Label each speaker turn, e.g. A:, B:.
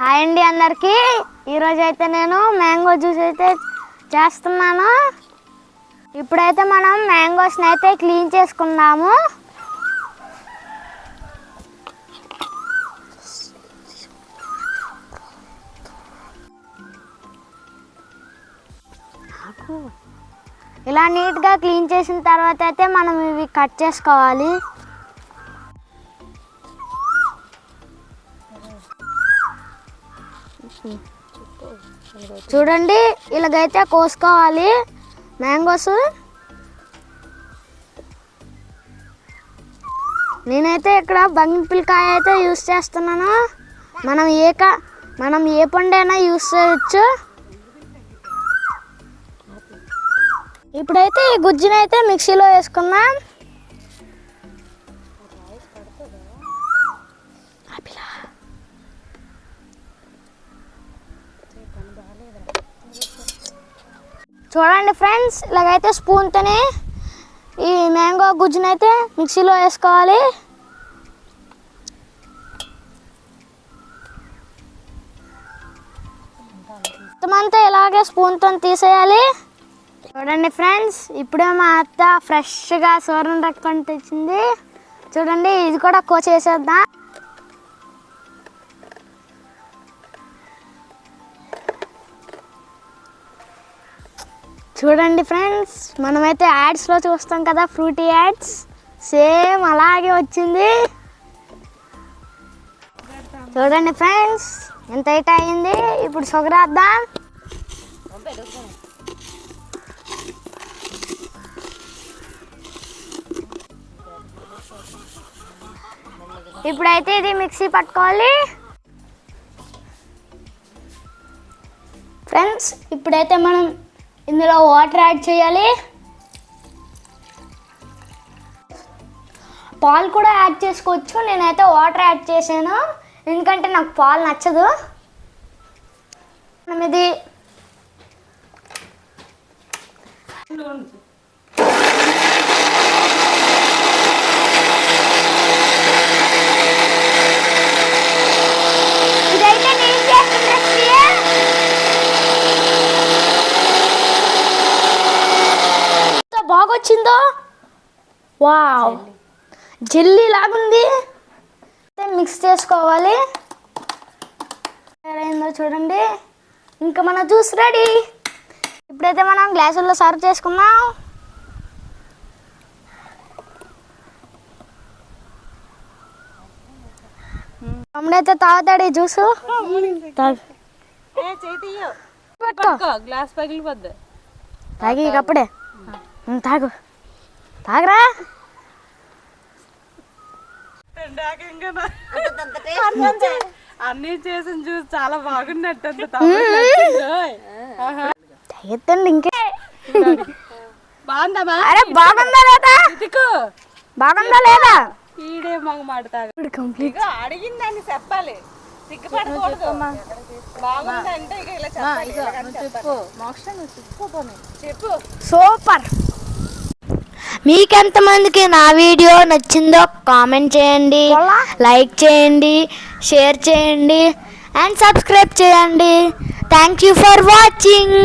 A: Hi అండి అందరికీ. ఈరోజు అయితే నేను మ్యాంగో జ్యూస్ అయితే చేస్తున్నాను. ఇప్పుడైతే మనం మ్యాంగోస్ని అయితే క్లీన్ చేసుకుందాము. ఇలా నీట్గా క్లీన్ చేసిన తర్వాత అయితే మనం ఇవి కట్ చేసుకోవాలి. చూడండి ఇలాగైతే కోసుకోవాలి. మ్యాంగోస్. నేనైతే ఇక్కడ బంగిపిల్కాయ అయితే యూస్ చేస్తున్నాను. మనం ఏ కా మనం ఏ పండైనా యూస్ చేయొచ్చు. ఇప్పుడైతే ఈ గుజ్జునైతే మిక్సీలో వేసుకుందాం. చూడండి ఫ్రెండ్స్ ఇలాగైతే స్పూన్తోనే ఈ మ్యాంగో గుజ్జునైతే మిక్సీలో వేసుకోవాలి. మొత్తం అంతా ఇలాగే స్పూన్తో తీసేయాలి. చూడండి ఫ్రెండ్స్ ఇప్పుడే మా అత్త ఫ్రెష్గా సూర్యం రక్తం తెచ్చింది. చూడండి ఇది కూడా కోసేసేద్దాం. చూడండి ఫ్రెండ్స్ మనమైతే యాడ్స్లో చూస్తాం కదా ఫ్రూటీ యాడ్స్ సేమ్ అలాగే వచ్చింది. చూడండి ఫ్రెండ్స్ ఎంత అయితే అయింది? ఇప్పుడు సుగరాద్దాం ఇప్పుడైతే ఇది మిక్సీ పట్టుకోవాలి. ఫ్రెండ్స్ ఇప్పుడైతే మనం ఇందులో వాటర్ యాడ్ చేయాలి. పాలు కూడా యాడ్ చేసుకోవచ్చు. నేనైతే వాటర్ యాడ్ చేశాను. ఎందుకంటే నాకు పాలు నచ్చదు. మనం ఇది ఇదైతే నేను చేసిన రెసిపీ బాగొచ్చిందో వావ్. జెల్లీ లాగుంది. మిక్స్ చేసుకోవాలి. అయిందో చూడండి. ఇంకా మన జ్యూస్ రెడీ. ఇప్పుడైతే మనం గ్లాసుల్లో సర్వ్ చేసుకుందాం. తమ్ముడైతే తాగుతాడు ఈ జ్యూస్.
B: గ్లాస్ పగిలిపోద్ది.
A: తాగి ఇక అప్పుడే. ఉమ్, తాగు తాగరా
B: అన్ని చేసిన జ్యూస్ చాలా బాగున్నట్టు
A: ఇంకే. అరే బాగుందా లేదా? బాగుందా లేదా?
B: ఈడే మగ
A: ఇప్పుడు కంప్లీట్.
B: అడిగిందని చెప్పాలి. సిగ్గుపడకూడదు. బాగుందంటే ఇక ఇలా చెప్పాలి. చెప్పు. మోక్షం చెప్పుకోపోను చెప్పు.
A: సూపర్. మీకెంతమందికి నా వీడియో నచ్చిందో కామెంట్ చేయండి లైక్ చేయండి షేర్ చేయండి అండ్ సబ్స్క్రైబ్ చేయండి. Thank you for watching